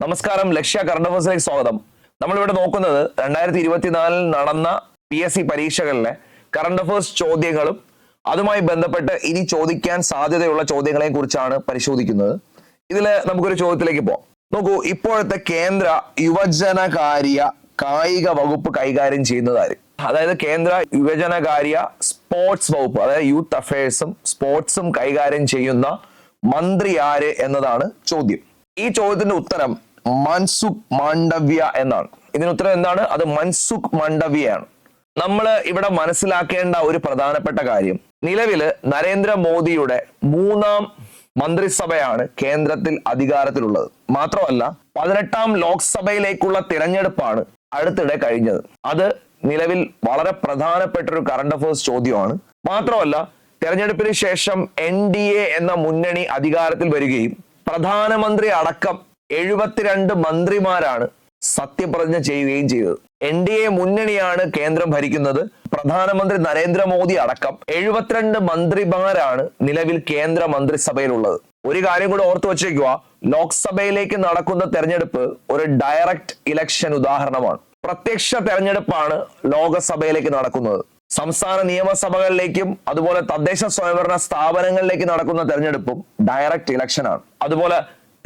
നമസ്കാരം ലക്ഷ്യ കറണ്ട് അഫേഴ്സിലേക്ക് സ്വാഗതം. നമ്മളിവിടെ നോക്കുന്നത് രണ്ടായിരത്തി ഇരുപത്തിനാലിൽ നടന്ന പി എസ് സി പരീക്ഷകളിലെ കറണ്ട് അഫേഴ്സ് ചോദ്യങ്ങളും അതുമായി ബന്ധപ്പെട്ട് ഇനി ചോദിക്കാൻ സാധ്യതയുള്ള ചോദ്യങ്ങളെ കുറിച്ചാണ് പരിശോധിക്കുന്നത്. ഇതിൽ നമുക്കൊരു ചോദ്യത്തിലേക്ക് പോവാം. നോക്കൂ ഇപ്പോഴത്തെ കേന്ദ്ര യുവജനകാര്യ കായിക വകുപ്പ് കൈകാര്യം ചെയ്യുന്നതാര് അതായത് കേന്ദ്ര യുവജനകാര്യ സ്പോർട്സ് വകുപ്പ് അതായത് യൂത്ത് അഫയേഴ്സും സ്പോർട്സും കൈകാര്യം ചെയ്യുന്ന മന്ത്രി ആര് എന്നതാണ് ചോദ്യം. ഈ ചോദ്യത്തിന്റെ ഉത്തരം മൻസുഖ് മാണ്ഡവ്യ എന്നാണ്. ഇതിന് ഉത്തരം എന്താണ്? അത് മൻസുഖ് മാണ്ഡവ്യയാണ്. നമ്മൾ ഇവിടെ മനസ്സിലാക്കേണ്ട ഒരു പ്രധാനപ്പെട്ട കാര്യം. നിലവിൽ നരേന്ദ്രമോദിയുടെ മൂന്നാം മന്ത്രിസഭയാണ് കേന്ദ്രത്തിൽ അധികാരത്തിലുള്ളത്. മാത്രമല്ല പതിനെട്ടാം ലോക്സഭയിലേക്കുള്ള തിരഞ്ഞെടുപ്പാണ് അടുത്തിടെ കഴിഞ്ഞത്. അത് നിലവിൽ വളരെ പ്രധാനപ്പെട്ട ഒരു കറണ്ട് അഫേഴ്സ് ചോദ്യമാണ്. മാത്രമല്ല തിരഞ്ഞെടുപ്പിന് ശേഷം എൻ ഡി എ എന്ന മുന്നണി അധികാരത്തിൽ വരികയും പ്രധാനമന്ത്രി അടക്കം എഴുപത്തിരണ്ട് മന്ത്രിമാരാണ് സത്യപ്രതിജ്ഞ ചെയ്യുകയും ചെയ്തത്. എൻ ഡി എ മുന്നണിയാണ് കേന്ദ്രം ഭരിക്കുന്നത്. പ്രധാനമന്ത്രി നരേന്ദ്രമോദി അടക്കം എഴുപത്തിരണ്ട് മന്ത്രിമാരാണ് നിലവിൽ കേന്ദ്ര മന്ത്രിസഭയിലുള്ളത്. ഒരു കാര്യം കൂടെ ഓർത്തു വച്ചേക്കുക ലോക്സഭയിലേക്ക് നടക്കുന്ന തെരഞ്ഞെടുപ്പ് ഒരു ഡയറക്റ്റ് ഇലക്ഷൻ ഉദാഹരണമാണ്. പ്രത്യക്ഷ തെരഞ്ഞെടുപ്പാണ് ലോകസഭയിലേക്ക് നടക്കുന്നത്. സംസ്ഥാന നിയമസഭകളിലേക്കും അതുപോലെ തദ്ദേശ സ്വയംഭരണ സ്ഥാപനങ്ങളിലേക്ക് നടക്കുന്ന തെരഞ്ഞെടുപ്പും ഡയറക്റ്റ് ഇലക്ഷനാണ്. അതുപോലെ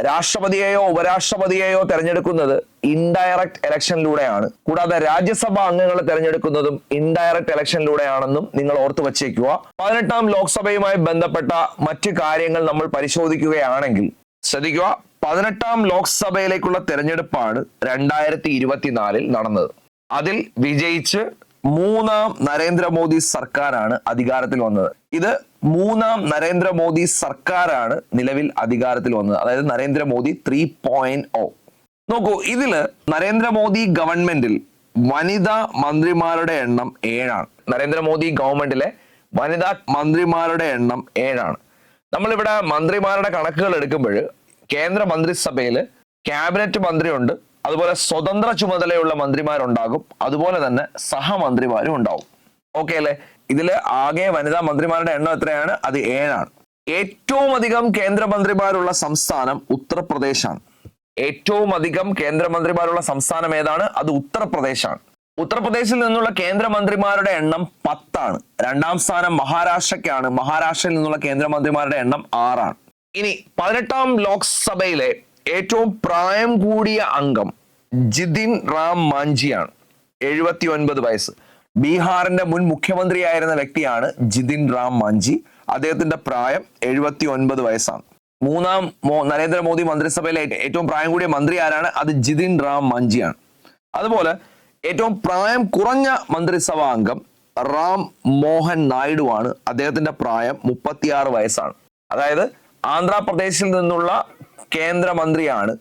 രാഷ്ട്രപതിയെയോ ഉപരാഷ്ട്രപതിയെയോ തെരഞ്ഞെടുക്കുന്നത് ഇൻഡയറക്റ്റ് ഇലക്ഷനിലൂടെയാണ് കൂടാതെ രാജ്യസഭാ അംഗങ്ങളെ തെരഞ്ഞെടുക്കുന്നതും ഇൻഡയറക്റ്റ് ഇലക്ഷനിലൂടെയാണെന്നും നിങ്ങൾ ഓർത്തു വച്ചേക്കുക. പതിനെട്ടാം ലോക്സഭയുമായി ബന്ധപ്പെട്ട മറ്റു കാര്യങ്ങൾ നമ്മൾ പരിശോധിക്കുകയാണെങ്കിൽ ശ്രദ്ധിക്കുക. പതിനെട്ടാം ലോക്സഭയിലേക്കുള്ള തെരഞ്ഞെടുപ്പാണ് രണ്ടായിരത്തി ഇരുപത്തിനാലിൽ നടന്നത്. അതിൽ വിജയിച്ച് മൂന്നാം നരേന്ദ്രമോദി സർക്കാരാണ് അധികാരത്തിൽ വന്നത്. ഇത് മൂന്നാം നരേന്ദ്രമോദി സർക്കാരാണ് നിലവിൽ അധികാരത്തിൽ വന്നത്. അതായത് നരേന്ദ്രമോദി ത്രീ പോയിന്റ് ഓ നോക്കൂ ഇതിൽ നരേന്ദ്രമോദി ഗവൺമെന്റിൽ വനിതാ മന്ത്രിമാരുടെ എണ്ണം ഏഴാണ്. നരേന്ദ്രമോദി ഗവൺമെന്റിലെ വനിതാ മന്ത്രിമാരുടെ എണ്ണം ഏഴാണ്. നമ്മളിവിടെ മന്ത്രിമാരുടെ കണക്കുകൾ എടുക്കുമ്പോൾ കേന്ദ്ര മന്ത്രിസഭയിൽ ക്യാബിനറ്റ് മന്ത്രിയുണ്ട് അതുപോലെ സ്വതന്ത്ര ചുമതലയുള്ള മന്ത്രിമാരുണ്ടാകും അതുപോലെ തന്നെ സഹമന്ത്രിമാരും ഉണ്ടാവും. ഓക്കെ അല്ലേ? ഇതിൽ ആകെ വനിതാ മന്ത്രിമാരുടെ എണ്ണം എത്രയാണ്? അത് ഏഴാണ്. ഏറ്റവും അധികം കേന്ദ്രമന്ത്രിമാരുള്ള സംസ്ഥാനം ഉത്തർപ്രദേശാണ്. ഏറ്റവും അധികം കേന്ദ്രമന്ത്രിമാരുള്ള സംസ്ഥാനം ഏതാണ്? അത് ഉത്തർപ്രദേശാണ്. ഉത്തർപ്രദേശിൽ നിന്നുള്ള കേന്ദ്രമന്ത്രിമാരുടെ എണ്ണം പത്താണ്. രണ്ടാം സ്ഥാനം മഹാരാഷ്ട്രയ്ക്കാണ്. മഹാരാഷ്ട്രയിൽ നിന്നുള്ള കേന്ദ്രമന്ത്രിമാരുടെ എണ്ണം ആറാണ്. ഇനി പതിനെട്ടാം ലോക്സഭയിലെ ഏറ്റവും പ്രായം കൂടിയ അംഗം ജിതിൻ റാം മാഞ്ചിയാണ്. എഴുപത്തി ഒൻപത് വയസ്സ്. ബീഹാറിന്റെ മുൻ മുഖ്യമന്ത്രിയായിരുന്ന വ്യക്തിയാണ് ജിതിൻ റാം മാഞ്ചി. അദ്ദേഹത്തിന്റെ പ്രായം എഴുപത്തി ഒൻപത് വയസ്സാണ്. മൂന്നാം നരേന്ദ്രമോദി മന്ത്രിസഭയിലെ ഏറ്റവും പ്രായം കൂടിയ മന്ത്രി ആരാണ്? അത് ജിതിൻ റാം മാഞ്ചിയാണ്. അതുപോലെ ഏറ്റവും പ്രായം കുറഞ്ഞ മന്ത്രിസഭാ അംഗം റാം മോഹൻ നായിഡു ആണ് അദ്ദേഹത്തിന്റെ പ്രായം മുപ്പത്തിയാറ് വയസ്സാണ്. അതായത് ആന്ധ്രാപ്രദേശിൽ നിന്നുള്ള കേന്ദ്രമന്ത്രിയാണ്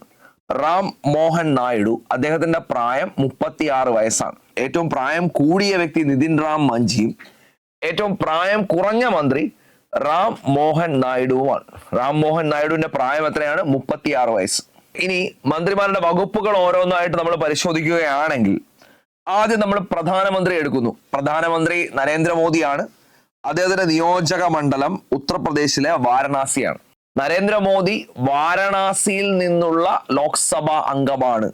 റാം മോഹൻ നായിഡു അദ്ദേഹത്തിന്റെ പ്രായം മുപ്പത്തിയാറ് വയസ്സാണ്. ഏറ്റവും പ്രായം കൂടിയ വ്യക്തി നിതിൻ റാം മഞ്ചിയും ഏറ്റവും പ്രായം കുറഞ്ഞ മന്ത്രി റാം മോഹൻ നായിഡുവുമാണ്. റാം മോഹൻ നായിഡുവിന്റെ പ്രായം എത്രയാണ്? മുപ്പത്തിയാറ് വയസ്സ്. ഇനി മന്ത്രിമാരുടെ വകുപ്പുകൾ ഓരോന്നായിട്ട് നമ്മൾ പരിശോധിക്കുകയാണെങ്കിൽ ആദ്യം നമ്മൾ പ്രധാനമന്ത്രി എടുക്കുന്നു. പ്രധാനമന്ത്രി നരേന്ദ്രമോദിയാണ്. അദ്ദേഹത്തിന്റെ നിയോജക മണ്ഡലം ഉത്തർപ്രദേശിലെ വാരണാസിയാണ്. നരേന്ദ്രമോദി വാരണാസിയിൽ നിന്നുള്ള ലോക്സഭാ അംഗമാണ്.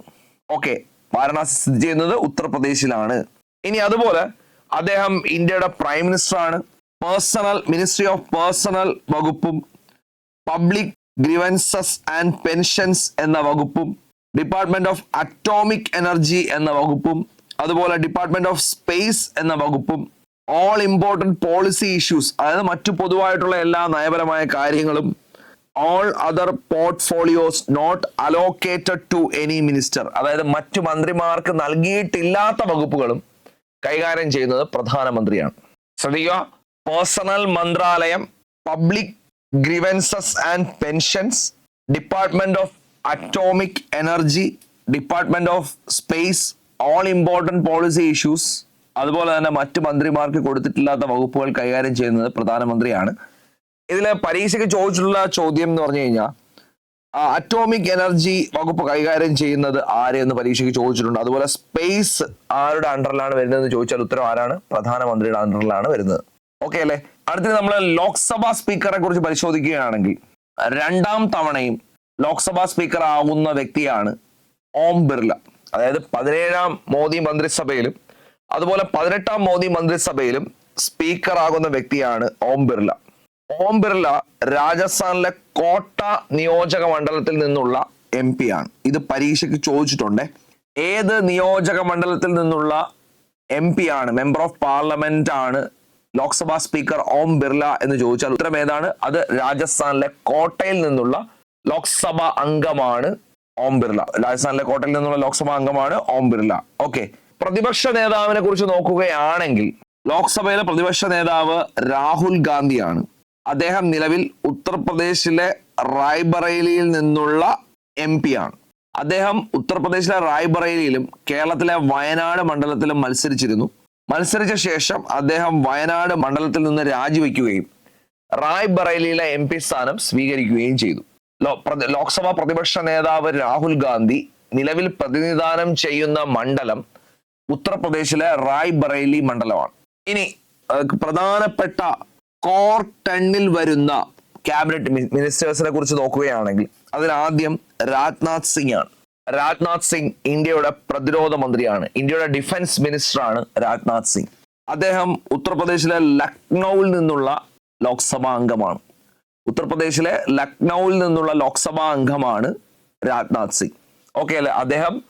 ഓക്കെ വാരണാസി സ്ഥിതി ചെയ്യുന്നത് ഉത്തർപ്രദേശിലാണ്. ഇനി അതുപോലെ അദ്ദേഹം ഇന്ത്യയുടെ പ്രൈം മിനിസ്റ്റർ ആണ് പേഴ്സണൽ മിനിസ്ട്രി ഓഫ് പേഴ്സണൽ വകുപ്പും പബ്ലിക് ഗ്രിവൻസസ് ആൻഡ് പെൻഷൻസ് എന്ന വകുപ്പും ഡിപ്പാർട്ട്മെന്റ് ഓഫ് അറ്റോമിക് എനർജി എന്ന വകുപ്പും അതുപോലെ ഡിപ്പാർട്ട്മെന്റ് ഓഫ് സ്പേസ് എന്ന വകുപ്പും ഓൾ ഇമ്പോർട്ടന്റ് പോളിസി ഇഷ്യൂസ് അതായത് മറ്റു പൊതുവായിട്ടുള്ള എല്ലാ നയപരമായ കാര്യങ്ങളും all other portfolios not allocated to any minister അതായത് മറ്റു മന്ത്രിമാർക്ക് നൽകിയിട്ടില്ലാത്ത വകുപ്പുകളും കൈകാര്യം ചെയ്യുന്നത് പ്രധാനമന്ത്രിയാണ്. ശ്രദ്ധിക്കുക. പേഴ്സണൽ മന്ത്രാലയം public grievances and pensions department of atomic energy department of space all important policy issues അതുപോലെ തന്നെ മറ്റു മന്ത്രിമാർക്ക് കൊടുത്തിട്ടില്ലാത്ത വകുപ്പുകൾ കൈകാര്യം ചെയ്യുന്നത് പ്രധാനമന്ത്രിയാണ്. ഇതിലെ പരീക്ഷയ്ക്ക് ചോദിച്ചിട്ടുള്ള ചോദ്യം എന്ന് പറഞ്ഞു കഴിഞ്ഞാൽ അറ്റോമിക് എനർജി വകുപ്പ് കൈകാര്യം ചെയ്യുന്നത് ആര് എന്ന് പരീക്ഷയ്ക്ക് ചോദിച്ചിട്ടുണ്ട്. അതുപോലെ സ്പേസ് ആരുടെ അണ്ടറിലാണ് വരുന്നതെന്ന് ചോദിച്ചാൽ ഉത്തരം ആരാണ്? പ്രധാനമന്ത്രിയുടെ അണ്ടറിലാണ് വരുന്നത്. ഓക്കെ അല്ലേ? അടുത്തത് നമ്മൾ ലോക്സഭാ സ്പീക്കറെ കുറിച്ച് പരിശോധിക്കുകയാണെങ്കിൽ രണ്ടാം തവണയും ലോക്സഭാ സ്പീക്കർ ആകുന്ന വ്യക്തിയാണ് ഓം ബിർല അതായത് പതിനേഴാം മോദി മന്ത്രിസഭയിലും അതുപോലെ പതിനെട്ടാം മോദി മന്ത്രിസഭയിലും സ്പീക്കർ ആകുന്ന വ്യക്തിയാണ് ഓം ബിർല ഓം ബിർല രാജസ്ഥാനിലെ കോട്ട നിയോജക മണ്ഡലത്തിൽ നിന്നുള്ള എം പി ആണ്. ഇത് പരീക്ഷയ്ക്ക് ചോദിച്ചിട്ടുണ്ട്. ഏത് നിയോജക മണ്ഡലത്തിൽ നിന്നുള്ള എം പി ആണ്? മെമ്പർ ഓഫ് പാർലമെന്റ് ആണ് ലോക്സഭാ സ്പീക്കർ ഓം ബിർല എന്ന് ചോദിച്ചാൽ ഉത്തരം ഏതാണ്? അത് രാജസ്ഥാനിലെ കോട്ടയിൽ നിന്നുള്ള ലോക്സഭാ അംഗമാണ് ഓം ബിർല രാജസ്ഥാനിലെ കോട്ടയിൽ നിന്നുള്ള ലോക്സഭാ അംഗമാണ് ഓം ബിർല ഓക്കെ. പ്രതിപക്ഷ നേതാവിനെ കുറിച്ച് നോക്കുകയാണെങ്കിൽ ലോക്സഭയിലെ പ്രതിപക്ഷ നേതാവ് രാഹുൽ ഗാന്ധിയാണ്. അദ്ദേഹം നിലവിൽ ഉത്തർപ്രദേശിലെ റായ്ബറേലിയിൽ നിന്നുള്ള എം പി ആണ്. അദ്ദേഹം ഉത്തർപ്രദേശിലെ റായ്ബറേലിയിലും കേരളത്തിലെ വയനാട് മണ്ഡലത്തിലും മത്സരിച്ചിരുന്നു. മത്സരിച്ച ശേഷം അദ്ദേഹം വയനാട് മണ്ഡലത്തിൽ നിന്ന് രാജിവെക്കുകയും റായ്ബറേലിയിലെ എം പി സ്ഥാനം സ്വീകരിക്കുകയും ചെയ്തു. ലോക്സഭാ പ്രതിപക്ഷ നേതാവ് രാഹുൽ ഗാന്ധി നിലവിൽ പ്രതിനിധാനം ചെയ്യുന്ന മണ്ഡലം ഉത്തർപ്രദേശിലെ റായ്ബറേലി മണ്ഡലമാണ്. ഇനി പ്രധാനപ്പെട്ട കോർ ടെന്നിൽ വരുന്ന ക്യാബിനറ്റ് മിനിസ്റ്റേഴ്സിനെ കുറിച്ച് നോക്കുകയാണെങ്കിൽ ആദ്യം രാജ്നാഥ് സിംഗ് ആണ് രാജ്നാഥ് സിംഗ് ഇന്ത്യയുടെ പ്രതിരോധ മന്ത്രിയാണ്. ഇന്ത്യയുടെ ഡിഫൻസ് മിനിസ്റ്റർ ആണ് രാജ്നാഥ് സിംഗ്. അദ്ദേഹം ഉത്തർപ്രദേശിലെ ലക്നൌവിൽ നിന്നുള്ള ലോക്സഭാ അംഗമാണ്. ഉത്തർപ്രദേശിലെ ലക്നൌവിൽ നിന്നുള്ള ലോക്സഭാ അംഗമാണ് രാജ്നാഥ് സിംഗ്. ഓക്കെ അല്ലെ? അദ്ദേഹം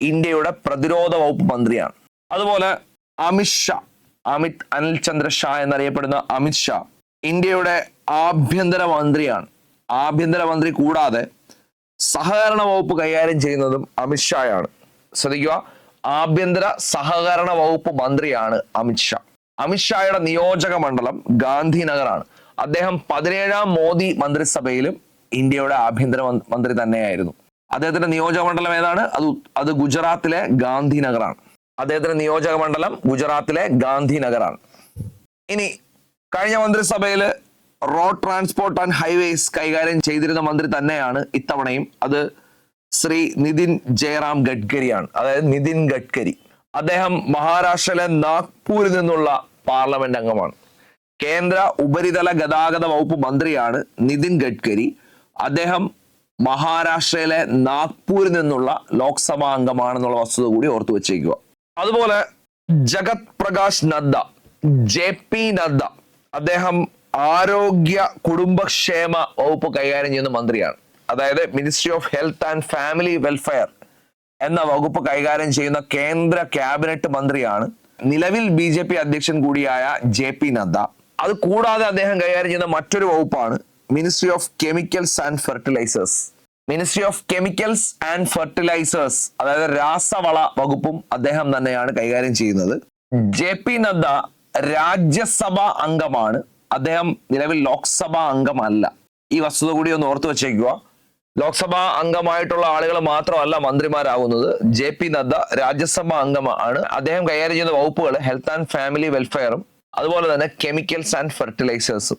ഇന്ത്യയുടെ പ്രതിരോധ വകുപ്പ് മന്ത്രിയാണ്. അതുപോലെ അമിത് ഷാ. അമിത് അനിൽ ചന്ദ്ര ഷാ എന്നറിയപ്പെടുന്ന അമിത് ഷാ ഇന്ത്യയുടെ ആഭ്യന്തര മന്ത്രിയാണ്. ആഭ്യന്തര മന്ത്രി കൂടാതെ സഹകരണ വകുപ്പ് കൈകാര്യം ചെയ്യുന്നതും അമിത് ഷായാണ്. ശ്രദ്ധിക്കുക ആഭ്യന്തര സഹകരണ വകുപ്പ് മന്ത്രിയാണ് അമിത് ഷാ. അമിത് ഷായുടെ നിയോജക മണ്ഡലം ഗാന്ധിനഗറാണ്. അദ്ദേഹം പതിനേഴാം മോദി മന്ത്രിസഭയിലും ഇന്ത്യയുടെ ആഭ്യന്തര മന്ത്രി- തന്നെയായിരുന്നു. അദ്ദേഹത്തിന്റെ നിയോജക മണ്ഡലം ഏതാണ്? അത് അത് ഗുജറാത്തിലെ ഗാന്ധിനഗറാണ്. അദ്ദേഹത്തിന്റെ നിയോജക മണ്ഡലം ഗുജറാത്തിലെ ഗാന്ധിനഗറാണ്. ഇനി കഴിഞ്ഞ മന്ത്രിസഭയിൽ റോഡ് ട്രാൻസ്പോർട്ട് ആൻഡ് ഹൈവേസ് കൈകാര്യം ചെയ്തിരുന്ന മന്ത്രി തന്നെയാണ് ഇത്തവണയും. അത് ശ്രീ നിതിൻ ജയറാം ഗഡ്കരിയാണ്. അതായത് നിതിൻ ഗഡ്കരി. അദ്ദേഹം മഹാരാഷ്ട്രയിലെ നാഗ്പൂരിൽ നിന്നുള്ള പാർലമെന്റ് അംഗമാണ്. കേന്ദ്ര ഉപരിതല ഗതാഗത വകുപ്പ് മന്ത്രിയാണ് നിതിൻ ഗഡ്കരി. അദ്ദേഹം മഹാരാഷ്ട്രയിലെ നാഗ്പൂരിൽ നിന്നുള്ള ലോക്സഭാ അംഗമാണെന്നുള്ള വസ്തുത കൂടി ഓർത്തു വെച്ചേക്കുക അതുപോലെ ജഗത് പ്രകാശ് നദ്ദ ജെ പി നദ്ദ അദ്ദേഹം ആരോഗ്യ കുടുംബക്ഷേമ വകുപ്പ് കൈകാര്യം ചെയ്യുന്ന മന്ത്രിയാണ്. അതായത് ministry of health and family welfare എന്ന വകുപ്പ് കൈകാര്യം ചെയ്യുന്ന കേന്ദ്ര ക്യാബിനറ്റ് മന്ത്രിയാണ്. നിലവിൽ ബി ജെ പി അധ്യക്ഷൻ കൂടിയായ ജെ പി നദ്ദ. അത് കൂടാതെ അദ്ദേഹം കൈകാര്യം ചെയ്യുന്ന മറ്റൊരു വകുപ്പാണ് ministry of chemicals and fertilisers ministry of chemicals and fertilisers അതായത് രാസവള വകുപ്പും അദ്ദേഹം തന്നെയാണ് കൈകാര്യം ചെയ്യുന്നത്. ജെ പി നദ്ദ രാജ്യസഭ അംഗമാണ്. അദ്ദേഹം നിലവിൽ ലോക്സഭാ അംഗമല്ല. ഈ വസ്തുത കൂടി ഒന്ന് ഓർത്തു വെച്ചേക്കുക. ലോക്സഭാ അംഗമായിട്ടുള്ള ആളുകൾ മാത്രമല്ല മന്ത്രിമാരാകുന്നത്. ജെ പി നദ്ദ രാജ്യസഭാ അംഗമാണ് അദ്ദേഹം കൈകാര്യം ചെയ്യുന്ന വകുപ്പുകൾ ഹെൽത്ത് ആൻഡ് ഫാമിലി വെൽഫെയറും അതുപോലെ തന്നെ കെമിക്കൽസ് ആൻഡ് ഫെർട്ടിലൈസേഴ്സും.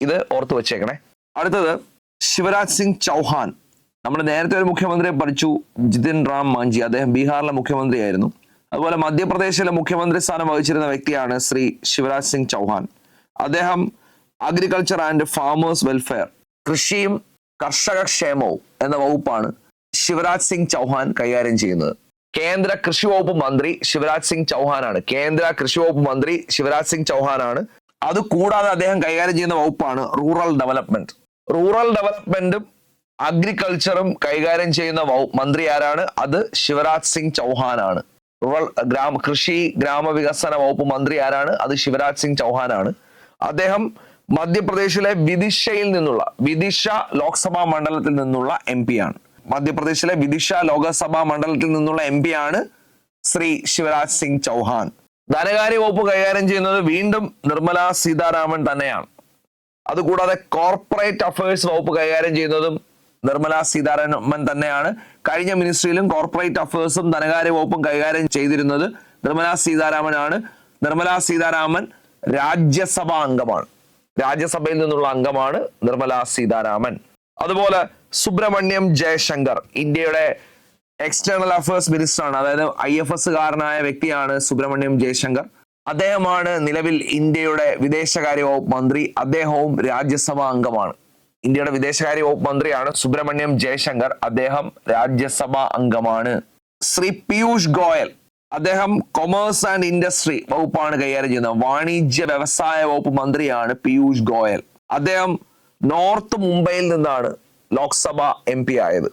ഇത് ഓർത്തു വെച്ചേക്കണേ. അടുത്തത് ശിവരാജ് സിംഗ് ചൗഹാൻ. നമ്മൾ നേരത്തെ ഒരു മുഖ്യമന്ത്രിയെ പഠിച്ചു ജിതിൻ റാം മാഞ്ചി. അദ്ദേഹം ബീഹാറിലെ മുഖ്യമന്ത്രിയായിരുന്നു. അതുപോലെ മധ്യപ്രദേശിലെ മുഖ്യമന്ത്രി സ്ഥാനം വഹിച്ചിരുന്ന വ്യക്തിയാണ് ശ്രീ ശിവരാജ് സിംഗ് ചൗഹാൻ. അദ്ദേഹം അഗ്രികൾച്ചർ ആൻഡ് ഫാമേഴ്സ് വെൽഫെയർ കൃഷിയും കർഷക ക്ഷേമവും എന്ന വകുപ്പാണ് ശിവരാജ് സിംഗ് ചൗഹാൻ കൈകാര്യം ചെയ്യുന്നത്. കേന്ദ്ര കൃഷി വകുപ്പ് മന്ത്രി ശിവരാജ് സിംഗ് ചൗഹാനാണ്. കേന്ദ്ര കൃഷി വകുപ്പ് മന്ത്രി ശിവരാജ് സിംഗ് ചൗഹാനാണ്. അത് കൂടാതെ അദ്ദേഹം കൈകാര്യം ചെയ്യുന്ന വകുപ്പാണ് റൂറൽ ഡെവലപ്മെന്റ് റൂറൽ ഡെവലപ്മെന്റും അഗ്രികൾച്ചറും കൈകാര്യം ചെയ്യുന്ന മന്ത്രി ആരാണ്? അത് ശിവരാജ് സിംഗ് ചൗഹാനാണ്. റൂറൽ ഗ്രാമ കൃഷി ഗ്രാമവികസന വകുപ്പ് മന്ത്രി ആരാണ്? അത് ശിവരാജ് സിംഗ് ചൗഹാനാണ്. അദ്ദേഹം മധ്യപ്രദേശിലെ വിദിഷയിൽ നിന്നുള്ള വിദിഷ ലോക്സഭാ മണ്ഡലത്തിൽ നിന്നുള്ള എം പി ആണ് മധ്യപ്രദേശിലെ വിദിഷ ലോക്സഭാ മണ്ഡലത്തിൽ നിന്നുള്ള എം പി ആണ് ശ്രീ ശിവരാജ് സിംഗ് ചൗഹാൻ. ധനകാര്യ വകുപ്പ് കൈകാര്യം ചെയ്യുന്നത് വീണ്ടും നിർമ്മല സീതാരാമൻ തന്നെയാണ്. അതുകൂടാതെ കോർപ്പറേറ്റ് അഫയേഴ്സ് വകുപ്പ് കൈകാര്യം ചെയ്യുന്നതും നിർമ്മല സീതാരാമൻ തന്നെയാണ് കഴിഞ്ഞ മിനിസ്ട്രിയിലും കോർപ്പറേറ്റ് അഫയേഴ്സും ധനകാര്യ വകുപ്പും കൈകാര്യം ചെയ്തിരുന്നത് നിർമ്മല സീതാരാമൻ ആണ് നിർമ്മല സീതാരാമൻ രാജ്യസഭാ അംഗമാണ്. രാജ്യസഭയിൽ നിന്നുള്ള അംഗമാണ് നിർമ്മല സീതാരാമൻ. അതുപോലെ സുബ്രഹ്മണ്യം ജയശങ്കർ ഇന്ത്യയുടെ എക്സ്റ്റേണൽ അഫയേഴ്സ് മിനിസ്റ്റർ ആണ് അതായത് ഐ എഫ് എസ് കാരനായ വ്യക്തിയാണ് സുബ്രഹ്മണ്യം ജയശങ്കർ. അദ്ദേഹമാണ് നിലവിൽ ഇന്ത്യയുടെ വിദേശകാര്യ വകുപ്പ് മന്ത്രി. അദ്ദേഹവും രാജ്യസഭാ അംഗമാണ്. ഇന്ത്യയുടെ വിദേശകാര്യ മന്ത്രിയാണ് സുബ്രഹ്മണ്യം ജയശങ്കർ. അദ്ദേഹം രാജ്യസഭാ അംഗമാണ്. ശ്രീ പീയൂഷ് ഗോയൽ അദ്ദേഹം കൊമേഴ്സ് ആൻഡ് ഇൻഡസ്ട്രി വകുപ്പാണ് കൈകാര്യം ചെയ്യുന്നത്. വാണിജ്യ വ്യവസായ വകുപ്പ് മന്ത്രിയാണ് പീയൂഷ് ഗോയൽ. അദ്ദേഹം നോർത്ത് മുംബൈയിൽ നിന്നാണ് ലോക്സഭ എം പി ആയത്.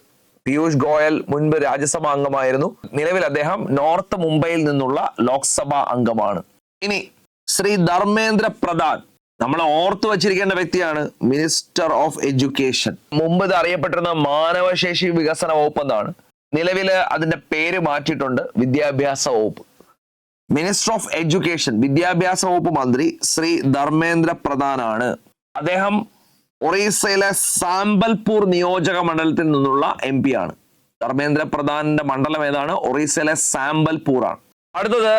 പീയൂഷ് ഗോയൽ മുൻപ് രാജ്യസഭാ അംഗമായിരുന്നു. നിലവിൽ അദ്ദേഹം നോർത്ത് മുംബൈയിൽ നിന്നുള്ള ലോക്സഭാ അംഗമാണ്. ഇനി ശ്രീ ധർമ്മേന്ദ്ര പ്രധാൻ നമ്മൾ ഓർത്തു വച്ചിരിക്കേണ്ട വ്യക്തിയാണ് മിനിസ്റ്റർ ഓഫ് എഡ്യൂക്കേഷൻ. മുമ്പ് ഇത് അറിയപ്പെട്ടിരുന്ന മാനവശേഷി വികസന വകുപ്പ് എന്നാണ് നിലവിൽ അതിന്റെ പേര് മാറ്റിയിട്ടുണ്ട് വിദ്യാഭ്യാസ വകുപ്പ്. മിനിസ്റ്റർ ഓഫ് എഡ്യൂക്കേഷൻ വിദ്യാഭ്യാസ വകുപ്പ് മന്ത്രി ശ്രീ ധർമ്മേന്ദ്ര പ്രധാനാണ്. അദ്ദേഹം ഒറീസയിലെ സാമ്പൽപൂർ നിയോജക മണ്ഡലത്തിൽ നിന്നുള്ള എം പി ആണ്. ധർമ്മേന്ദ്ര പ്രധാനിന്റെ മണ്ഡലം ഏതാണ്? ഒറീസയിലെ സാമ്പൽപൂർ ആണ്. അടുത്തത്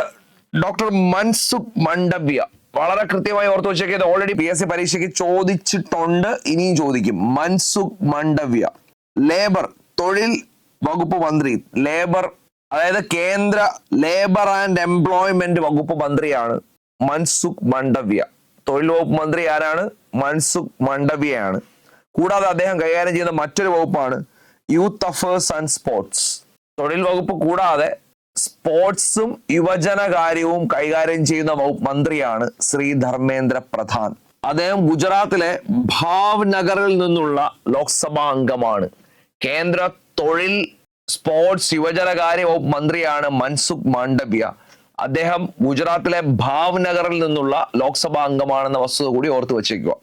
ഡോക്ടർ മൻസുഖ് മണ്ഡവ്യ. വളരെ കൃത്യമായി ഓർത്തു വെച്ചേക്ക്. ഇത് ഓൾറെഡി പി എസ് സി പരീക്ഷയ്ക്ക് ചോദിച്ചിട്ടുണ്ട്. ഇനിയും ചോദിക്കും. മൻസുഖ് മണ്ഡവ്യ ലേബർ തൊഴിൽ വകുപ്പ് മന്ത്രി ലേബർ അതായത് കേന്ദ്ര ലേബർ ആൻഡ് എംപ്ലോയ്മെന്റ് വകുപ്പ് മന്ത്രിയാണ് മൻസുഖ് മണ്ഡവ്യ. തൊഴിൽ വകുപ്പ് മന്ത്രി ആരാണ്? മൻസുഖ് മണ്ഡവ്യയാണ്. കൂടാതെ അദ്ദേഹം കൈകാര്യം ചെയ്യുന്ന മറ്റൊരു വകുപ്പാണ് യൂത്ത് അഫേഴ്സ് ആൻഡ് സ്പോർട്സ്. തൊഴിൽ വകുപ്പ് കൂടാതെ സ്പോർട്സും യുവജനകാര്യവും കൈകാര്യം ചെയ്യുന്ന മന്ത്രിയാണ് ശ്രീ ധർമ്മേന്ദ്ര പ്രധാൻ. അദ്ദേഹം ഗുജറാത്തിലെ ഭാവ്നഗറിൽ നിന്നുള്ള ലോക്സഭാ അംഗമാണ്. കേന്ദ്ര തൊഴിൽ സ്പോർട്സ് യുവജനകാര്യ വകുപ്പ് മന്ത്രിയാണ് മൻസുഖ് മാണ്ഡവ്യ. അദ്ദേഹം ഗുജറാത്തിലെ ഭാവ്നഗറിൽ നിന്നുള്ള ലോക്സഭാ അംഗമാണെന്ന വസ്തുത കൂടി ഓർത്തു വച്ചേക്കുക.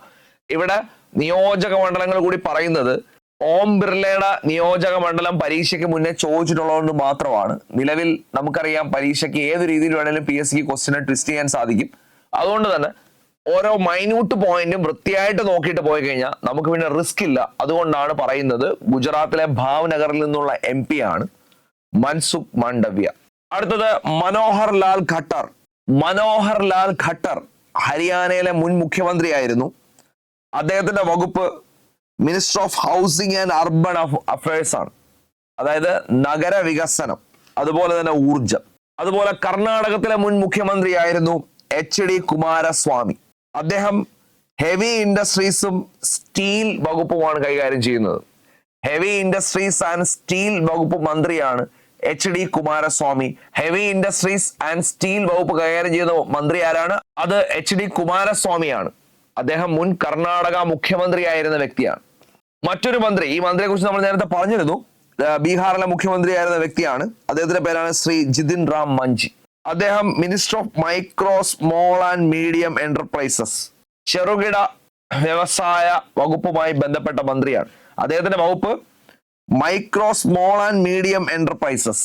ഇവിടെ നിയോജക മണ്ഡലങ്ങൾ കൂടി പറയുന്നത് ഓം ബിർളയുടെ നിയോജക മണ്ഡലം പരീക്ഷയ്ക്ക് മുന്നേ ചോദിച്ചിട്ടുള്ളതുകൊണ്ട് മാത്രമാണ്. നിലവിൽ നമുക്കറിയാം പരീക്ഷയ്ക്ക് ഏത് രീതിയിൽ വേണമെങ്കിലും പി എസ് സിക്ക് ക്വസ്റ്റിനെ ട്വിസ്റ്റ് ചെയ്യാൻ സാധിക്കും. അതുകൊണ്ട് തന്നെ ഓരോ മൈന്യൂട്ട് പോയിന്റും വൃത്തിയായിട്ട് നോക്കിയിട്ട് പോയി കഴിഞ്ഞാൽ നമുക്ക് പിന്നെ റിസ്ക് ഇല്ല. അതുകൊണ്ടാണ് പറയുന്നത് ഗുജറാത്തിലെ ഭാവ്നഗറിൽ നിന്നുള്ള എം പി ആണ് മൻസുഖ് മാണ്ഡവ്യ. അടുത്തത് മനോഹർ ലാൽ ഖട്ടർ. മനോഹർ ലാൽ ഖട്ടർ ഹരിയാനയിലെ മുൻ മുഖ്യമന്ത്രിയായിരുന്നു. അദ്ദേഹത്തിന്റെ വകുപ്പ് minister of housing and urban affairs ആണ്. അതായത് നഗര വികസനം അതുപോലെ തന്നെ ഊർജം അതുപോലെ കർണാടകത്തിലെ മുൻ മുഖ്യമന്ത്രിയായിരുന്നു എച്ച് ഡി കുമാരസ്വാമി. അദ്ദേഹം ഹെവി ഇൻഡസ്ട്രീസും സ്റ്റീൽ വകുപ്പുമാണ് കൈകാര്യം ചെയ്യുന്നത്. ഹെവി ഇൻഡസ്ട്രീസ് ആൻഡ് സ്റ്റീൽ വകുപ്പ് മന്ത്രിയാണ് H D Kumaraswamy. Heavy industries and steel വകുപ്പ് കൈകാര്യം ചെയ്യുന്ന മന്ത്രി ആരാണ്? അത് എച്ച് ഡി കുമാരസ്വാമിയാണ്. അദ്ദേഹം മുൻ കർണാടക മുഖ്യമന്ത്രിയായിരുന്ന വ്യക്തിയാണ്. മറ്റൊരു മന്ത്രി ഈ മന്ത്രിയെ കുറിച്ച് നമ്മൾ നേരത്തെ പറഞ്ഞിരുന്നു. ബീഹാറിലെ മുഖ്യമന്ത്രിയായിരുന്ന വ്യക്തിയാണ്. അദ്ദേഹത്തിന്റെ പേരാണ് ശ്രീ ജിതിൻ റാം മഞ്ചി. അദ്ദേഹം minister of micro small and medium enterprises ചെറുകിട വ്യവസായ വകുപ്പുമായി ബന്ധപ്പെട്ട മന്ത്രിയാണ്. അദ്ദേഹത്തിന്റെ വകുപ്പ് micro small and medium enterprises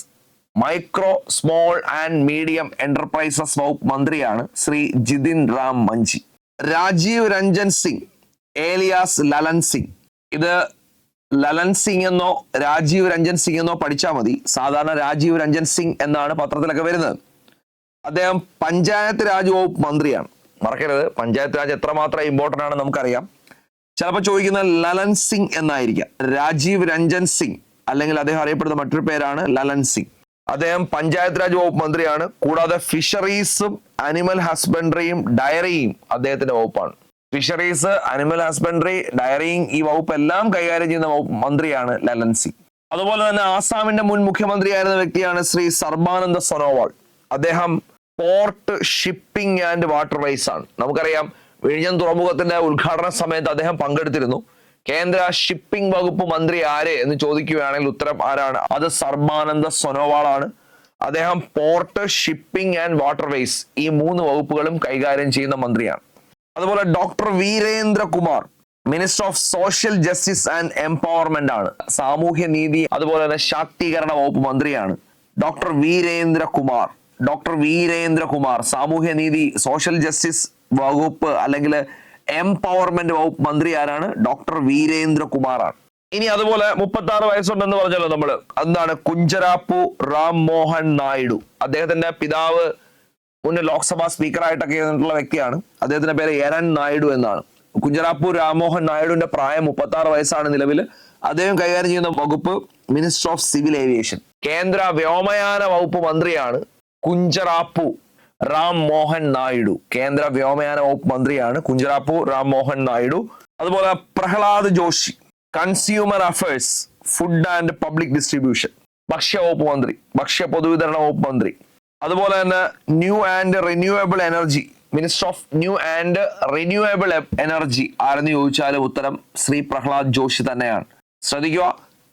micro small and medium enterprises വകുപ്പ് മന്ത്രിയാണ് ശ്രീ ജിതിൻ റാം മഞ്ചി. രാജീവ് രഞ്ജൻ സിംഗ് ഏലിയാസ് ലലൻ സിംഗ് ഇത് ലലൻ സിംഗ് എന്നോ രാജീവ് രഞ്ജൻ സിംഗ് എന്നോ പഠിച്ചാൽ മതി. സാധാരണ രാജീവ് രഞ്ജൻ സിംഗ് എന്നാണ് പത്രത്തിലൊക്കെ വരുന്നത്. അദ്ദേഹം പഞ്ചായത്ത് രാജ് വകുപ്പ് മന്ത്രിയാണ്. മറക്കരുത്. പഞ്ചായത്ത് രാജ് എത്രമാത്രം ഇമ്പോർട്ടന്റ് ആണ് നമുക്കറിയാം. ചിലപ്പോൾ ചോദിക്കുന്ന ലലൻ സിംഗ് എന്നായിരിക്കാം. രാജീവ് രഞ്ജൻ സിംഗ്. അല്ലെങ്കിൽ അദ്ദേഹം അറിയപ്പെടുന്ന മറ്റൊരു പേരാണ് ലലൻ സിംഗ്. അദ്ദേഹം പഞ്ചായത്ത് രാജ് വകുപ്പ് മന്ത്രിയാണ്. കൂടാതെ ഫിഷറീസും അനിമൽ ഹസ്ബൻഡറിയും ഡയറിയും അദ്ദേഹത്തിന്റെ വകുപ്പാണ്. ഫിഷറീസ് അനിമൽ ഹസ്ബൻഡറി ഡയറിങ് ഈ വകുപ്പ് എല്ലാം കൈകാര്യം ചെയ്യുന്ന മന്ത്രിയാണ് ലലൻ സിംഗ്. അതുപോലെ തന്നെ ആസാമിന്റെ മുൻ മുഖ്യമന്ത്രിയായിരുന്ന വ്യക്തിയാണ് ശ്രീ സർബാനന്ദ സോനോവാൾ. അദ്ദേഹം port shipping and water waterways ആണ്. നമുക്കറിയാം വിഴിഞ്ഞം തുറമുഖത്തിന്റെ ഉദ്ഘാടന സമയത്ത് അദ്ദേഹം പങ്കെടുത്തിരുന്നു. കേന്ദ്ര ഷിപ്പിംഗ് വകുപ്പ് മന്ത്രി ആര് എന്ന് ചോദിക്കുകയാണെങ്കിൽ ഉത്തരം ആരാണ്? അത് സർബാനന്ദ സോനോവാൾ ആണ്. അദ്ദേഹം പോർട്ട് ഷിപ്പിംഗ് ആൻഡ് വാട്ടർവേസ് ഈ മൂന്ന് വകുപ്പുകളും കൈകാര്യം ചെയ്യുന്ന മന്ത്രിയാണ്. അതുപോലെ doctor Virendra Kumar minister of social justice and empowerment ആണ്. സാമൂഹ്യ നീതി അതുപോലെ തന്നെ ശാക്തീകരണ വകുപ്പ് മന്ത്രിയാണ്. ഡോക്ടർ വീരേന്ദ്രകുമാർ ഡോക്ടർ വീരേന്ദ്രകുമാർ സാമൂഹ്യ നീതി സോഷ്യൽ ജസ്റ്റിസ് വകുപ്പ് അല്ലെങ്കിൽ എംപവർമെന്റ് വകുപ്പ് മന്ത്രി ആരാണ്? ഡോക്ടർ വീരേന്ദ്രകുമാർ ആണ് ഇനി അതുപോലെ മുപ്പത്തി ആറ് വയസ്സുണ്ടെന്ന് പറഞ്ഞല്ലോ നമ്മൾ എന്താണ് കുഞ്ചരാപ്പു റാം മോഹൻ നായിഡു. അദ്ദേഹത്തിന്റെ പിതാവ് മുന്നേ ലോക്സഭാ സ്പീക്കറായിട്ടൊക്കെ ഇരുന്നിട്ടുള്ള വ്യക്തിയാണ്. അദ്ദേഹത്തിന്റെ പേര് ഏരൻ നായിഡു എന്നാണ്. കുഞ്ചറാപ്പൂർ രാമോഹൻ നായിഡുവിന്റെ പ്രായം മുപ്പത്തി ആറ് വയസ്സാണ് നിലവിൽ. അദ്ദേഹം കൈകാര്യം ചെയ്യുന്ന വകുപ്പ് മിനിസ്റ്റർ ഓഫ് സിവിൽ ഏവിയേഷൻ കേന്ദ്ര വ്യോമയാന വകുപ്പ് മന്ത്രിയാണ് കുഞ്ചറാപ്പു റാം മോഹൻ നായിഡു. കേന്ദ്ര വ്യോമയാന വകുപ്പ് മന്ത്രിയാണ് കുഞ്ചറാപ്പു റാം മോഹൻ നായിഡു. അതുപോലെ Prahlad Joshi consumer affairs food and public distribution ഭക്ഷ്യ വകുപ്പ് മന്ത്രി ഭക്ഷ്യ പൊതുവിതരണ വകുപ്പ് മന്ത്രി. അതുപോലെ തന്നെ new and renewable energy minister of new and renewable energy ആരെന്ന് ചോദിച്ചാലും ഉത്തരം ശ്രീ പ്രഹ്ലാദ് ജോഷി തന്നെയാണ്. ശ്രദ്ധിക്കുക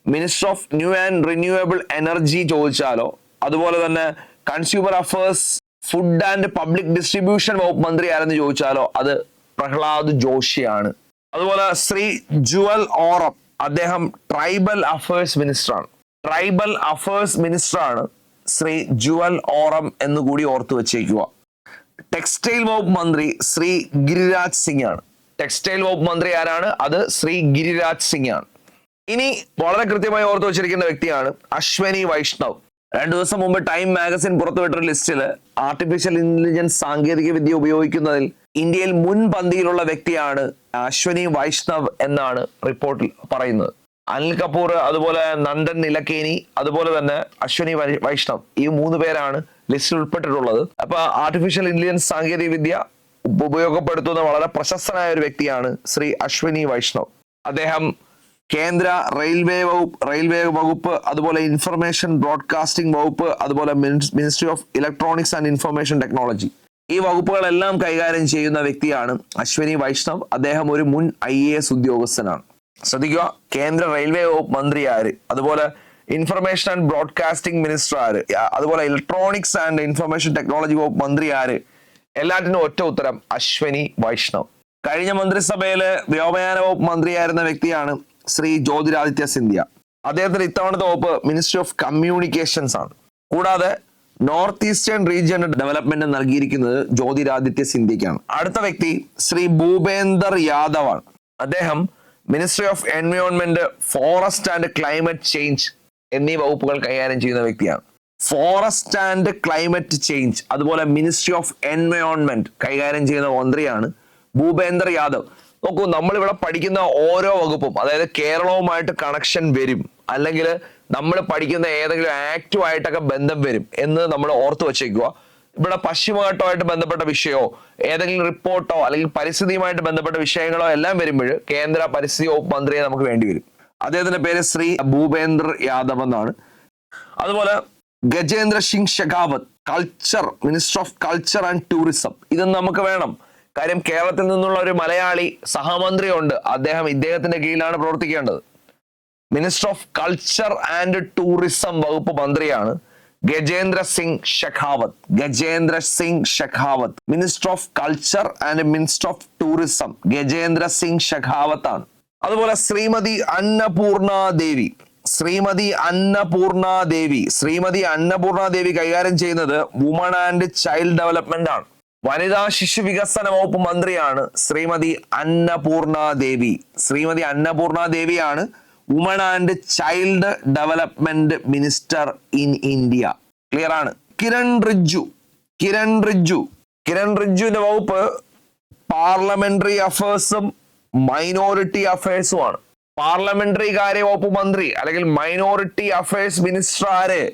minister of new and renewable energy ചോദിച്ചാലോ അതുപോലെ തന്നെ consumer affairs food and public distribution വകുപ്പ് മന്ത്രി ആരെന്ന് ചോദിച്ചാലോ അത് പ്രഹ്ലാദ് ജോഷിയാണ്. അതുപോലെ ശ്രീ ജുവൽ ഓറം അദ്ദേഹം ട്രൈബൽ അഫേഴ്സ് മിനിസ്റ്റർ ആണ്. ട്രൈബൽ അഫേഴ്സ് മിനിസ്റ്റർ ആണ്. ശ്രീ ജുവൽ ഓറം എന്നുകൂടി ഓർത്തു വച്ചേക്കുക. ടെക്സ്റ്റൈൽ വകുപ്പ് മന്ത്രി ശ്രീ ഗിരിരാജ് സിംഗ് ആണ് ടെക്സ്റ്റൈൽ വകുപ്പ് മന്ത്രി ആരാണ്? അത് ശ്രീ ഗിരിരാജ് സിംഗ് ആണ് ഇനി വളരെ കൃത്യമായി ഓർത്തു വെച്ചിരിക്കുന്ന വ്യക്തിയാണ് അശ്വനി വൈഷ്ണവ്. രണ്ടു ദിവസം മുമ്പ് ടൈം മാഗസിൻ പുറത്തുവിട്ടൊരു ലിസ്റ്റിൽ ആർട്ടിഫിഷ്യൽ ഇന്റലിജൻസ് സാങ്കേതിക വിദ്യ ഉപയോഗിക്കുന്നതിൽ ഇന്ത്യയിൽ മുൻപന്തിയിലുള്ള വ്യക്തിയാണ് അശ്വനി വൈഷ്ണവ് എന്നാണ് റിപ്പോർട്ടിൽ പറയുന്നത്. അനിൽ കപൂർ അതുപോലെ നന്ദൻ നിലക്കേനി അതുപോലെ തന്നെ അശ്വനി വൈഷ്ണവ്. ഈ മൂന്ന് പേരാണ് ലിസ്റ്റിൽ ഉൾപ്പെട്ടിട്ടുള്ളത്. അപ്പൊ ആർട്ടിഫിഷ്യൽ ഇന്റലിജൻസ് സാങ്കേതിക വിദ്യ ഉപ- ഉപയോഗപ്പെടുത്തുന്ന വളരെ പ്രശസ്തനായ ഒരു വ്യക്തിയാണ് ശ്രീ അശ്വനി വൈഷ്ണവ്. അദ്ദേഹം കേന്ദ്ര റെയിൽവേ വകുപ്പ് റെയിൽവേ വകുപ്പ് അതുപോലെ ഇൻഫർമേഷൻ ബ്രോഡ്കാസ്റ്റിംഗ് വകുപ്പ് അതുപോലെ ministry of electronics and information technology ഈ വകുപ്പുകളെല്ലാം കൈകാര്യം ചെയ്യുന്ന വ്യക്തിയാണ് അശ്വനി വൈഷ്ണവ്. അദ്ദേഹം ഒരു മുൻ ഐ ഉദ്യോഗസ്ഥനാണ്. ശ്രദ്ധിക്കുക. കേന്ദ്ര റെയിൽവേ വകുപ്പ് മന്ത്രി ആര്? അതുപോലെ ഇൻഫർമേഷൻ ആൻഡ് ബ്രോഡ്കാസ്റ്റിംഗ് മിനിസ്റ്റർ ആര്? അതുപോലെ ഇലക്ട്രോണിക്സ് ആൻഡ് ഇൻഫർമേഷൻ ടെക്നോളജി വകുപ്പ് മന്ത്രി ആര്? എല്ലാറ്റിനും ഒറ്റ ഉത്തരം അശ്വനി വൈഷ്ണവ്. കഴിഞ്ഞ മന്ത്രിസഭയിലെ വ്യോമയാന വകുപ്പ് മന്ത്രിയായിരുന്ന വ്യക്തിയാണ് ശ്രീ ജ്യോതിരാദിത്യ സിന്ധ്യ. അദ്ദേഹത്തിന്റെ ഇത്തവണത്തെ വകുപ്പ് മിനിസ്ട്രി ഓഫ് കമ്മ്യൂണിക്കേഷൻസ് ആണ്. കൂടാതെ നോർത്ത് ഈസ്റ്റേൺ റീജിയൻ ഡെവലപ്മെന്റ് നൽകിയിരിക്കുന്നത് ജ്യോതിരാദിത്യ സിന്ധ്യക്കാണ് അടുത്ത വ്യക്തി ശ്രീ ഭൂപേന്ദർ യാദവ് ആണ്. അദ്ദേഹം ministry of environment forest and climate change എന്നീ വകുപ്പുകൾ കൈകാര്യം ചെയ്യുന്ന വ്യക്തിയാണ്. ഫോറസ്റ്റ് ആൻഡ് ക്ലൈമറ്റ് ചേഞ്ച് അതുപോലെ മിനിസ്ട്രി ഓഫ് എൻവയോൺമെന്റ് കൈകാര്യം ചെയ്യുന്ന മന്ത്രിയാണ് ഭൂപേന്ദർ യാദവ്. നോക്കൂ നമ്മളിവിടെ പഠിക്കുന്ന ഓരോ വകുപ്പും അതായത് കേരളവുമായിട്ട് കണക്ഷൻ വരും അല്ലെങ്കിൽ നമ്മൾ പഠിക്കുന്ന ഏതെങ്കിലും ആക്റ്റുമായിട്ടൊക്കെ ബന്ധം വരും എന്ന് നമ്മൾ ഓർത്തു വെച്ചേക്കുക. ഇവിടെ പശ്ചിമഘട്ടമായിട്ട് ബന്ധപ്പെട്ട വിഷയമോ ഏതെങ്കിലും റിപ്പോർട്ടോ അല്ലെങ്കിൽ പരിസ്ഥിതിയുമായിട്ട് ബന്ധപ്പെട്ട വിഷയങ്ങളോ എല്ലാം വരുമ്പോൾ കേന്ദ്ര പരിസ്ഥിതി വകുപ്പ് മന്ത്രിയെ നമുക്ക് വേണ്ടി വരും. അദ്ദേഹത്തിന്റെ പേര് ശ്രീ ഭൂപേന്ദ്ര യാദവ് എന്നാണ്. അതുപോലെ Gajendra Singh Shekhawat culture minister of culture and tourism ഇത് നമുക്ക് വേണം. കാര്യം കേരളത്തിൽ നിന്നുള്ള ഒരു മലയാളി സഹമന്ത്രിയുണ്ട്. അദ്ദേഹം ഇദ്ദേഹത്തിന്റെ കീഴിലാണ് പ്രവർത്തിക്കേണ്ടത്. Minister of culture and tourism വകുപ്പ് മന്ത്രിയാണ്. Gajendra Singh Shekhawat. Gajendra Singh Shekhawat. Minister of culture and minister of tourism Gajendra Singh Shekhawat ആണ് അതുപോലെ ശ്രീമതി അന്നപൂർണ ദേവി. ശ്രീമതി അന്നപൂർണ ദേവി. ശ്രീമതി അന്നപൂർണ ദേവി കൈകാര്യം ചെയ്യുന്നത് വുമൺ ആൻഡ് ചൈൽഡ് ഡെവലപ്മെന്റ് ആണ്. വനിതാ ശിശു വികസന വകുപ്പ് മന്ത്രിയാണ് ശ്രീമതി അന്നപൂർണ ദേവി. ശ്രീമതി അന്നപൂർണ ദേവിയാണ് woman and child development minister in India clear ആണ്? കിരൺ റിജ്ജു. കിരൺ റിജ്ജു. കിരൺ റിജ്ജുവിന്റെ വകുപ്പ് പാർലമെന്ററി അഫേഴ്സും മൈനോറിറ്റി അഫയേഴ്സും ആണ്. പാർലമെന്ററി കാര്യ വകുപ്പ് മന്ത്രി അല്ലെങ്കിൽ മൈനോറിറ്റി അഫയേഴ്സ് മിനിസ്റ്റർ ആര്?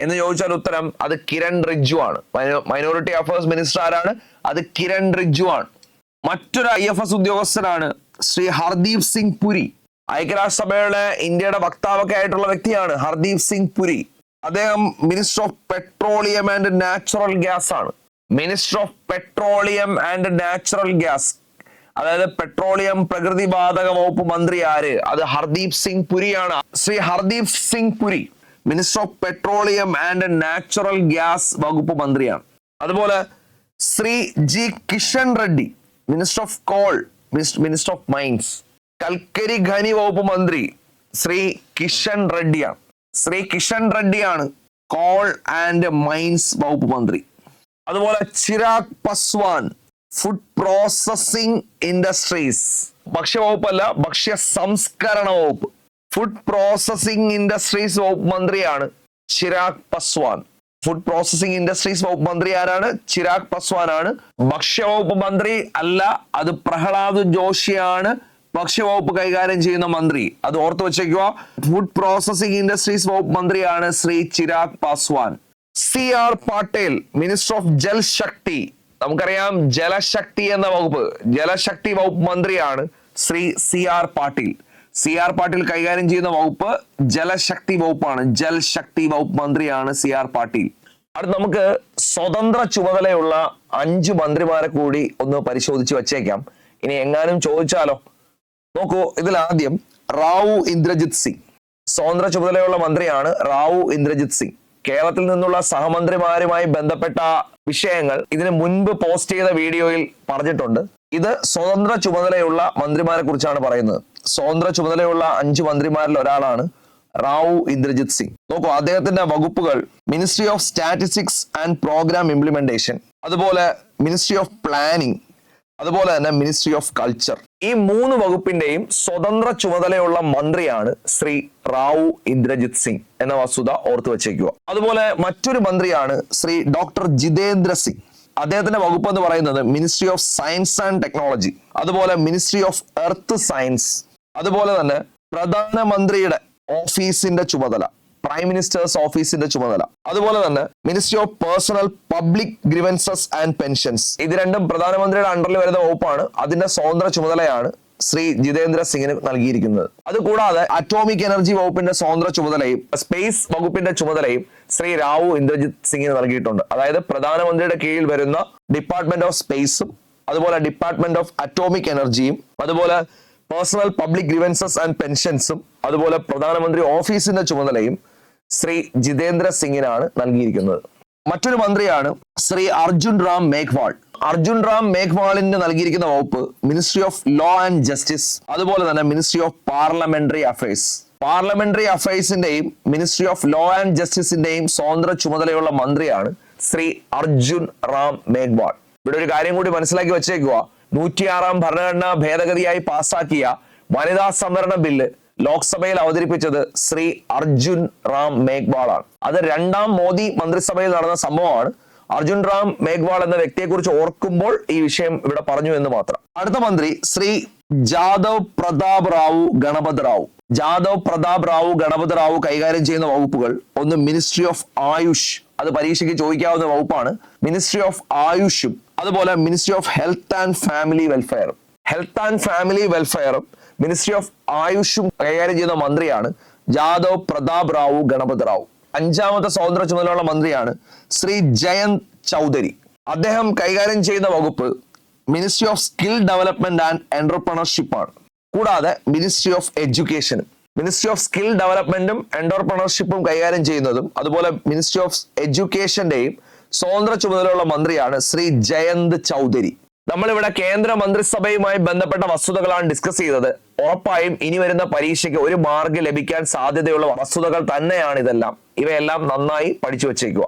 എന്ന് ചോദിച്ചാൽ ഉത്തരം അത് കിരൺ റിജ്ജു ആണ്. മൈനോറിറ്റി അഫയേഴ്സ് മിനിസ്റ്റർ ആരാണ്? അത് കിരൺ റിജ്ജു ആണ്. മറ്റൊരു ഐ എഫ് എസ് ഉദ്യോഗസ്ഥനാണ് ശ്രീ ഹർദീപ് സിംഗ് പുരി. ഐക്യരാഷ്ട്രസഭയുടെ ഇന്ത്യയുടെ വക്താവൊക്കെ ആയിട്ടുള്ള വ്യക്തിയാണ് ഹർദീപ് സിംഗ് പുരി. അദ്ദേഹം minister of petroleum and natural gas ആണ്. Minister of petroleum and natural gas അതായത് പെട്രോളിയം പ്രകൃതിവാതക വകുപ്പ് മന്ത്രി ആര്? അത് Hardeep Singh പുരിയാണ്. Shri Hardeep Singh Puri minister of petroleum and natural gas വകുപ്പ് മന്ത്രിയാണ്. അതുപോലെ Shri G Kishan Reddy minister of coal minister of mines കൽക്കരി ഖനി വകുപ്പ് മന്ത്രി ശ്രീ കിഷൻ റെഡ്ഡിയാണ്. ശ്രീ കിഷൻ റെഡ്ഡിയാണ് കോൾ ആൻഡ് മൈൻസ് വകുപ്പ് മന്ത്രി. അതുപോലെ Chirag Paswan food processing industries ഭക്ഷ്യവകുപ്പല്ല ഭക്ഷ്യ സംസ്കരണ വകുപ്പ്. ഫുഡ് പ്രോസസിംഗ് ഇൻഡസ്ട്രീസ് വകുപ്പ് മന്ത്രിയാണ് Chirag Paswan. Food processing industries വകുപ്പ് മന്ത്രി ആരാണ്? ചിരാഗ് പസ്വാൻ ആണ് ഭക്ഷ്യവകുപ്പ് മന്ത്രി അല്ല അത് പ്രഹ്ലാദ് ജോഷിയാണ്. ഭക്ഷ്യവകുപ്പ് കൈകാര്യം ചെയ്യുന്ന മന്ത്രി. അത് ഓർത്തു വെച്ചേക്കുക ഫുഡ് പ്രോസസിംഗ് ഇൻഡസ്ട്രീസ് വകുപ്പ് മന്ത്രിയാണ് Shri Chirag Paswan. C R Patel minister of Jal Shakti നമുക്കറിയാം ജലശക്തി എന്ന വകുപ്പ്. ജലശക്തി വകുപ്പ് മന്ത്രിയാണ് Shri C R Patil. C R Patil കൈകാര്യം ചെയ്യുന്ന വകുപ്പ് ജലശക്തി വകുപ്പാണ്. ജൽശക്തി വകുപ്പ് മന്ത്രിയാണ് സി ആർ പാട്ടീൽ. അടുത്ത് നമുക്ക് സ്വതന്ത്ര ചുമതലയുള്ള അഞ്ച് മന്ത്രിമാരെ കൂടി ഒന്ന് പരിശോധിച്ച് വച്ചേക്കാം. ഇനി എങ്ങാനും ചോദിച്ചാലോ? നോക്കൂ ഇതിൽ ആദ്യം റാവു ഇന്ദ്രജിത് സിംഗ്. സ്വതന്ത്ര ചുമതലയുള്ള മന്ത്രിയാണ് റാവു ഇന്ദ്രജിത് സിംഗ്. കേരളത്തിൽ നിന്നുള്ള സഹമന്ത്രിമാരുമായി ബന്ധപ്പെട്ട വിഷയങ്ങൾ ഇതിന് മുൻപ് പോസ്റ്റ് ചെയ്ത വീഡിയോയിൽ പറഞ്ഞിട്ടുണ്ട്. ഇത് സ്വതന്ത്ര ചുമതലയുള്ള മന്ത്രിമാരെ കുറിച്ചാണ് പറയുന്നത്. സ്വതന്ത്ര ചുമതലയുള്ള അഞ്ച് മന്ത്രിമാരിൽ ഒരാളാണ് റാവു ഇന്ദ്രജിത് സിംഗ്. നോക്കൂ അദ്ദേഹത്തിന്റെ വകുപ്പുകൾ ministry of statistics and programme implementation അതുപോലെ മിനിസ്ട്രി ഓഫ് പ്ലാനിംഗ് അതുപോലെ തന്നെ മിനിസ്ട്രി ഓഫ് കൾച്ചർ ഈ മൂന്ന് വകുപ്പിന്റെയും സ്വതന്ത്ര ചുമതലയുള്ള മന്ത്രിയാണ് ശ്രീ റാവു ഇന്ദ്രജിത് സിംഗ് എന്ന വസ്തുത ഓർത്തു വച്ചേക്കുക. അതുപോലെ മറ്റൊരു മന്ത്രിയാണ് ശ്രീ ഡോക്ടർ ജിതേന്ദ്ര സിംഗ്. അദ്ദേഹത്തിന്റെ വകുപ്പ് എന്ന് പറയുന്നത് ministry of science and technology അതുപോലെ മിനിസ്ട്രി ഓഫ് എർത്ത് സയൻസ് അതുപോലെ തന്നെ പ്രധാനമന്ത്രിയുടെ ഓഫീസിന്റെ ചുമതല. പ്രൈം മിനിസ്റ്റേഴ്സ് ഓഫീസിന്റെ ചുമതല. അതുപോലെ തന്നെ ministry of personnel public grievances and pensions ഇത് രണ്ടും പ്രധാനമന്ത്രിയുടെ അണ്ടറിൽ വരുന്ന വകുപ്പാണ്. അതിന്റെ സ്വതന്ത്ര ചുമതലയാണ് ശ്രീ ജിതേന്ദ്ര സിംഗിന് നൽകിയിരിക്കുന്നത്. അതുകൂടാതെ അറ്റോമിക് എനർജി വകുപ്പിന്റെ സ്വതന്ത്ര ചുമതലയും സ്പേസ് വകുപ്പിന്റെ ചുമതലയും ശ്രീ രാവു ഇന്ദ്രജിത് സിംഗിന് നൽകിയിട്ടുണ്ട്. അതായത് പ്രധാനമന്ത്രിയുടെ കീഴിൽ വരുന്ന ഡിപ്പാർട്ട്മെന്റ് ഓഫ് സ്പേസും അതുപോലെ ഡിപ്പാർട്ട്മെന്റ് ഓഫ് അറ്റോമിക് എനർജിയും അതുപോലെ പേഴ്സണൽ പബ്ലിക് ഗ്രിവൻസസ് ആൻഡ് പെൻഷൻസും അതുപോലെ പ്രധാനമന്ത്രി ഓഫീസിന്റെ ചുമതലയും ശ്രീ ജിതേന്ദ്ര സിംഗിനാണ് നൽകിയിരിക്കുന്നത്. മറ്റൊരു മന്ത്രിയാണ് ശ്രീ അർജുൻ റാം മേഘ്വാൾ. അർജുൻ റാം മേഘ്വാളിന് നൽകിയിരിക്കുന്ന വകുപ്പ് ministry of law and justice അതുപോലെ തന്നെ ministry of parliamentary affairs parliamentary അഫയേഴ്സിന്റെയും ministry of law and ജസ്റ്റിസിന്റെയും സ്വതന്ത്ര ചുമതലയുള്ള മന്ത്രിയാണ് ശ്രീ അർജുൻ റാം മേഘ്വാൾ. ഇവിടെ ഒരു കാര്യം കൂടി മനസ്സിലാക്കി വെച്ചേക്കുക. നൂറ്റിയാറാം ഭരണഘടനാ ഭേദഗതിയായി പാസാക്കിയ വനിതാ സംവരണ ബില്ല് ലോക്സഭയിൽ അവതരിപ്പിച്ചത് ശ്രീ അർജുൻ റാം മേഘ്വാൾ ആണ് അത് രണ്ടാം മോദി മന്ത്രിസഭയിൽ നടന്ന സംഭവമാണ്. അർജുൻ റാം മേഘ്വാൾ എന്ന വ്യക്തിയെക്കുറിച്ച് ഓർക്കുമ്പോൾ ഈ വിഷയം ഇവിടെ പറഞ്ഞു എന്ന് മാത്രം. അടുത്ത മന്ത്രി ശ്രീ ജാദവ് പ്രതാപ് റാവു ഗണപത് റാവു. ജാദവ് പ്രതാപ് റാവു ഗണപത് റാവു കൈകാര്യം ചെയ്യുന്ന വകുപ്പുകൾ ഒന്ന് മിനിസ്ട്രി ഓഫ് ആയുഷ്. അത് പരീക്ഷയ്ക്ക് ചോദിക്കാവുന്ന വകുപ്പാണ്. മിനിസ്ട്രി ഓഫ് ആയുഷും അതുപോലെ ministry of health and family വെൽഫെയറും. Health and family വെൽഫെയറും മിനിസ്ട്രി ഓഫ് ആയുഷും കൈകാര്യം ചെയ്യുന്ന മന്ത്രിയാണ് ജാദവ് പ്രതാപ് റാവു ഗണപത് റാവു. അഞ്ചാമത്തെ സ്വാതന്ത്ര്യ ചുമതലയുള്ള മന്ത്രിയാണ് ശ്രീ ജയന്ത് ചൗധരി. അദ്ദേഹം കൈകാര്യം ചെയ്യുന്ന വകുപ്പ് ministry of skill development and entrepreneurship ആണ്. കൂടാതെ മിനിസ്ട്രി ഓഫ് എഡ്യൂക്കേഷനും മിനിസ്ട്രി ഓഫ് സ്കിൽ ഡെവലപ്മെന്റും എന്റർപ്രണർഷിപ്പും കൈകാര്യം ചെയ്യുന്നതും അതുപോലെ മിനിസ്ട്രി ഓഫ് എഡ്യൂക്കേഷന്റെയും സ്വതന്ത്ര ചുമതലയുള്ള മന്ത്രിയാണ് ശ്രീ ജയന്ത് ചൗധരി. നമ്മളിവിടെ കേന്ദ്ര മന്ത്രിസഭയുമായി ബന്ധപ്പെട്ട വസ്തുതകളാണ് ഡിസ്കസ് ചെയ്തത്. ഉറപ്പായും ഇനി വരുന്ന പരീക്ഷയ്ക്ക് ഒരു മാർക്ക് ലഭിക്കാൻ സാധ്യതയുള്ള വസ്തുതകൾ തന്നെയാണ് ഇതെല്ലാം. ഇവയെല്ലാം നന്നായി പഠിച്ചു വെച്ചേക്കുക